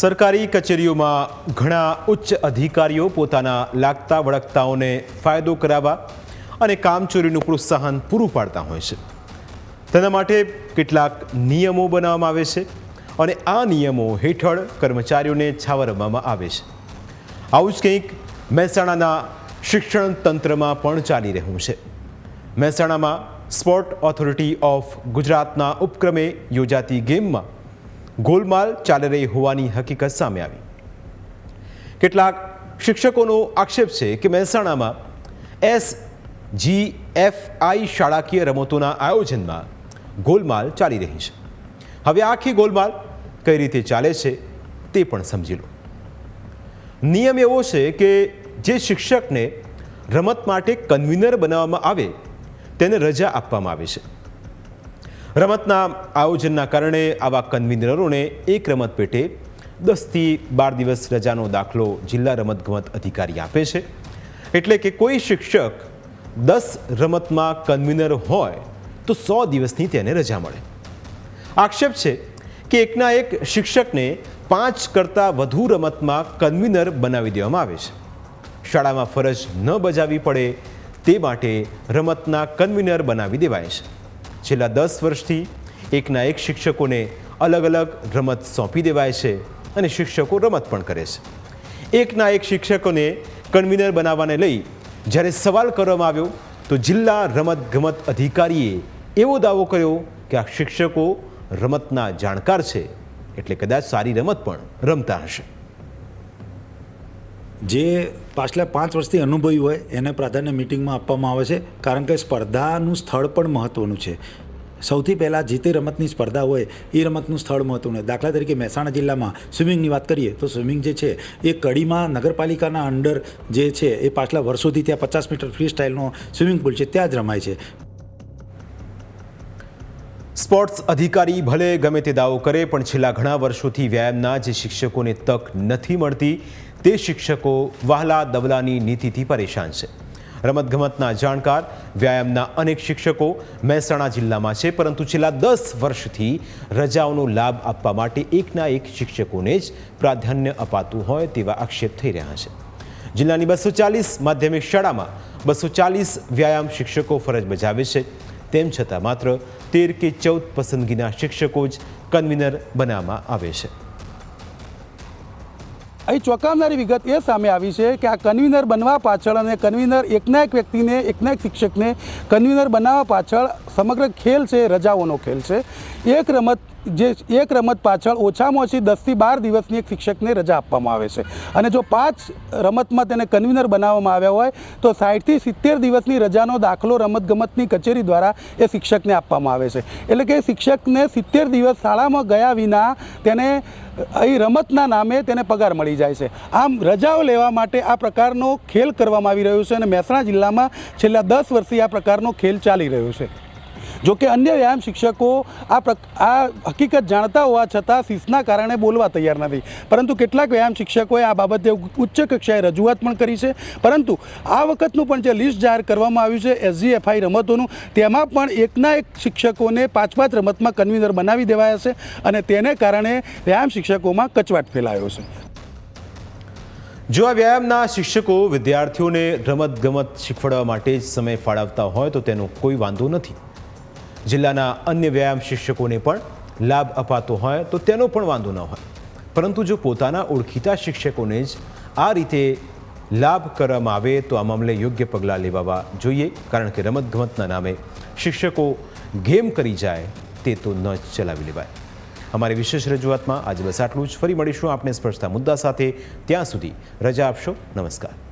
સરકારી કચેરીઓમાં ઘણા ઉચ્ચ અધિકારીઓ પોતાના લાગતા વળગતાઓને ફાયદો કરાવવા અને કામચોરીનું પ્રોત્સાહન પૂરું પાડતા હોય છે. તેના માટે કેટલાક નિયમો બનાવવામાં આવે છે અને આ નિયમો હેઠળ કર્મચારીઓને છાવરવામાં આવે છે. આવું જ કંઈક મહેસાણાના શિક્ષણ તંત્રમાં પણ ચાલી રહ્યું છે. મહેસાણામાં સ્પોર્ટ ઓથોરિટી ઓફ ગુજરાતના ઉપક્રમે યોજાતી ગેમમાં ગોલમાલ ચાલી રહી હોવાની હકીકત સામે આવી. કેટલાક શિક્ષકોનો આક્ષેપ છે કે મહેસાણામાં એસ જી એફ આઈ શાળાકીય રમતોના આયોજનમાં ગોલમાલ ચાલી રહી છે. હવે આખી ગોલમાલ કઈ રીતે ચાલે છે તે પણ સમજી લો. નિયમ એવો છે કે જે શિક્ષકને રમત માટે કન્વીનર બનાવવામાં આવે, તેને રજા આપવામાં આવે છે. રમતના આયોજનના કારણે આવા કન્વીનરોને એક રમત પેટે દસથી બાર દિવસ રજાનો દાખલો જિલ્લા રમતગમત અધિકારી આપે છે. એટલે કે કોઈ શિક્ષક દસ રમતમાં કન્વીનર હોય તો સો દિવસની તેને રજા મળે. આક્ષેપ છે કે એકના એક શિક્ષકને પાંચ કરતાં વધુ રમતમાં કન્વીનર બનાવી દેવામાં આવે છે. શાળામાં ફરજ ન બજાવવી પડે તે માટે રમતના કન્વીનર બનાવી દેવાય છે. છેલ્લા દસ વર્ષથી એકના એક શિક્ષકોને અલગ અલગ રમત સોંપી દેવાય છે અને શિક્ષકો રમત પણ કરે છે. એકના એક શિક્ષકોને કન્વીનર બનાવવાને લઈ જ્યારે સવાલ કરવામાં આવ્યો, તો જિલ્લા રમત ગમત અધિકારીએ એવો દાવો કર્યો કે આ શિક્ષકો રમતના જાણકાર છે, એટલે કદાચ સારી રમત પણ રમતા હશે. જે પાછલા પાંચ વર્ષથી અનુભવી હોય, એને પ્રાધાન્ય મિટિંગમાં આપવામાં આવે છે, કારણ કે સ્પર્ધાનું સ્થળ પણ મહત્ત્વનું છે. સૌથી પહેલાં જે તે રમતની સ્પર્ધા હોય, એ રમતનું સ્થળ મહત્ત્વનું દાખલા તરીકે મહેસાણા જિલ્લામાં સ્વિમિંગની વાત કરીએ, તો સ્વિમિંગ જે છે, એ કડીમાં નગરપાલિકાના અંડર જે છે, એ પાછલા વર્ષોથી ત્યાં પચાસ મીટર ફ્રી સ્ટાઇલનો સ્વિમિંગ પુલ છે, ત્યાં જ રમાય છે. સ્પોર્ટ્સ અધિકારી ભલે ગમે તે દાવો કરે, પણ છેલ્લા ઘણા વર્ષોથી વ્યાયામના જે શિક્ષકોને તક નથી મળતી તે શિક્ષકો વહાલા દવલાની નીતિથી પરેશાન છે. રમતગમતના જાણકાર, વ્યાયામના અનેક શિક્ષકો મહેસાણા જિલ્લામાં છે, પરંતુ છેલ્લા દસ વર્ષથી રજાઓનો લાભ આપવા માટે એકના એક શિક્ષકોને જ પ્રાધાન્ય અપાતું હોય તેવા આક્ષેપ થઈ રહ્યા છે. જિલ્લાની બસો ચાલીસ માધ્યમિક શાળામાં બસો ચાલીસ વ્યાયામ શિક્ષકો ફરજ બજાવે છે. તેમ છતાં માત્ર તેર કે ચૌદ પસંદગીના શિક્ષકો જ કન્વીનર બનાવવામાં આવે છે. અહીં ચોંકાવનારી વિગત એ સામે આવી છે કે આ કન્વીનર બનવા પાછળ અને કન્વીનર એકના એક વ્યક્તિને, એકના એક શિક્ષકને કન્વીનર બનાવવા પાછળ સમગ્ર ખેલ છે, રજાઓનો ખેલ છે. એક રમત જે એક રમત પાછળ ઓછામાં ઓછી દસથી બાર દિવસની એક શિક્ષકને રજા આપવામાં આવે છે. અને જો પાંચ રમતમાં તેને કન્વીનર બનાવવામાં આવ્યા હોય, તો સાઠથી સિત્તેર દિવસની રજાનો દાખલો રમતગમતની કચેરી દ્વારા એ શિક્ષકને આપવામાં આવે છે. એટલે કે શિક્ષકને સિત્તેર દિવસ શાળામાં ગયા વિના તેને અહીં રમતના નામે તેને પગાર મળી જાય છે. આમ રજાઓ લેવા માટે આ પ્રકારનો ખેલ કરવામાં આવી રહ્યો છે અને મહેસાણા જિલ્લામાં છેલ્લા દસ વર્ષથી આ પ્રકારનો ખેલ ચાલી રહ્યો છે. જો કે અન્ય વ્યાયામ શિક્ષકો આ આ હકીકત જાણતા હોવા છતાં શિસ્તના કારણે બોલવા તૈયાર નથી. પરંતુ કેટલાક વ્યાયામ શિક્ષકોએ આ બાબતે ઉચ્ચ કક્ષાએ રજૂઆત પણ કરી છે. પરંતુ આ વખતનું પણ જે લિસ્ટ જાહેર કરવામાં આવ્યું છે એસજીએફઆઈ રમતોનું, તેમાં પણ એકના એક શિક્ષકોને પાંચ પાંચ રમતમાં કન્વીનર બનાવી દેવાયા છે અને તેને કારણે વ્યાયામ શિક્ષકોમાં કચવાટ ફેલાયો છે. જો આ વ્યાયામના શિક્ષકો વિદ્યાર્થીઓને રમત ગમત શીખવાડવા માટે જ સમય ફાળવતા હોય તો તેનો કોઈ વાંધો નથી. જિલ્લાના અન્ય વ્યાયામ શિક્ષકોને પણ લાભ અપાતો હોય તો તેનો પણ વાંધો ન હોય. પરંતુ જો પોતાના ઓળખીતા શિક્ષકોને જ આ રીતે લાભ કરવામાં આવે તો આ મામલે યોગ્ય પગલાં લેવાવા જોઈએ. કારણ કે રમતગમતના નામે શિક્ષકો ગેમ કરી જાય તે તો ન ચલાવી લેવાય. અમારી વિશેષ રજૂઆતમાં આજે બસ આટલું જ. ફરી મળીશું આપણે સ્પર્શતા મુદ્દા સાથે. ત્યાં સુધી રજા આપશો. નમસ્કાર.